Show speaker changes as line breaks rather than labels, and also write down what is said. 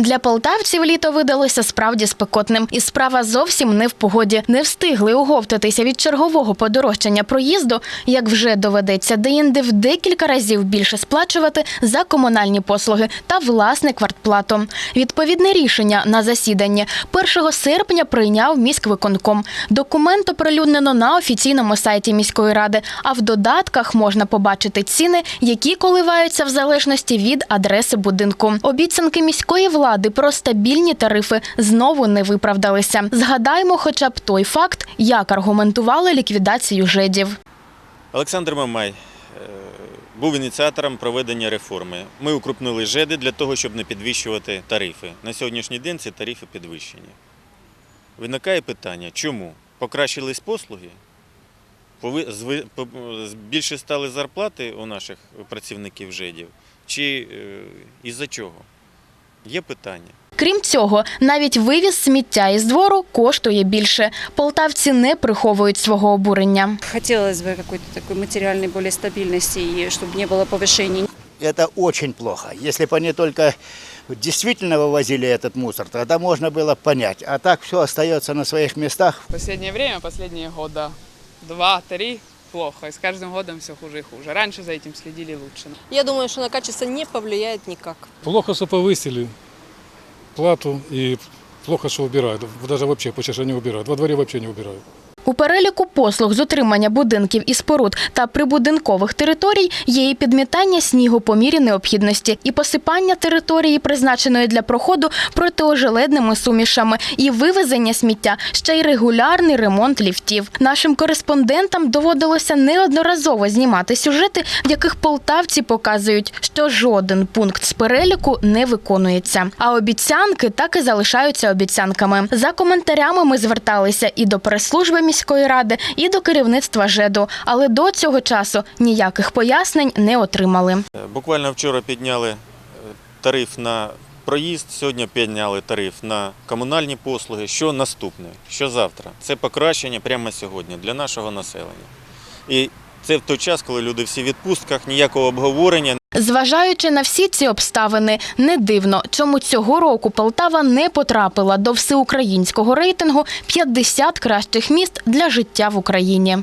Для полтавців літо видалося справді спекотним, і справа зовсім не в погоді. Не встигли оговтатися від чергового подорожчання проїзду, як вже доведеться деінде в декілька разів більше сплачувати за комунальні послуги та власне квартплату. Відповідне рішення на засіданні 1 серпня прийняв міськвиконком. Документ оприлюднено на офіційному сайті міської ради. А в додатках можна побачити ціни, які коливаються в залежності від адреси будинку. Обіцянки міської влади про стабільні тарифи знову не виправдалися. Згадаймо, хоча б той факт, як аргументували ліквідацію жедів.
Олександр Мамай е, був ініціатором проведення реформи. Ми укрупнили ЖЕДи для того, щоб не підвищувати тарифи. На сьогоднішній день ці тарифи підвищені. Виникає питання, чому? Покращились послуги? Більше стали зарплати у наших працівників ЖЕДів? Чи е, із-за чого? Є питання.
Крім цього, навіть вивіз сміття із двору коштує більше. Полтавці не приховують свого обурення.
Хотелось бы какой-то такой материальной более стабильности и чтобы не было повышений.
Это очень плохо. Если бы они только действительно вывозили этот мусор, тогда можно было понять. А так все остается на своих местах.
В последнее время, последние года два-три, плохо. И с каждым годом все хуже и хуже. Раньше за этим следили лучше.
Я думаю, что на качество не повлияет никак.
Плохо, что повысили плату и плохо, что убирают. Даже вообще почти не убирают. Во дворе вообще не убирают.
У переліку послуг з утримання будинків і споруд та прибудинкових територій є і підмітання снігу по мірі необхідності, і посипання території, призначеної для проходу протиожеледними сумішами, і вивезення сміття, ще й регулярний ремонт ліфтів. Нашим кореспондентам доводилося неодноразово знімати сюжети, в яких полтавці показують, що жоден пункт з переліку не виконується. А обіцянки так і залишаються обіцянками. За коментарями ми зверталися і до прес-служби міської ради, і до керівництва ЖЕДу, але до цього часу ніяких пояснень не отримали.
Е, Буквально вчора підняли е, тариф на проїзд, сьогодні підняли тариф на комунальні послуги. Що наступне? Що завтра? Це покращення прямо сьогодні для нашого населення. І це в той час, коли люди всі в відпустках, ніякого обговорення,
Зважаючи на всі ці обставини, не дивно, чому цього року Полтава не потрапила до всеукраїнського рейтингу «50 кращих міст для життя в Україні.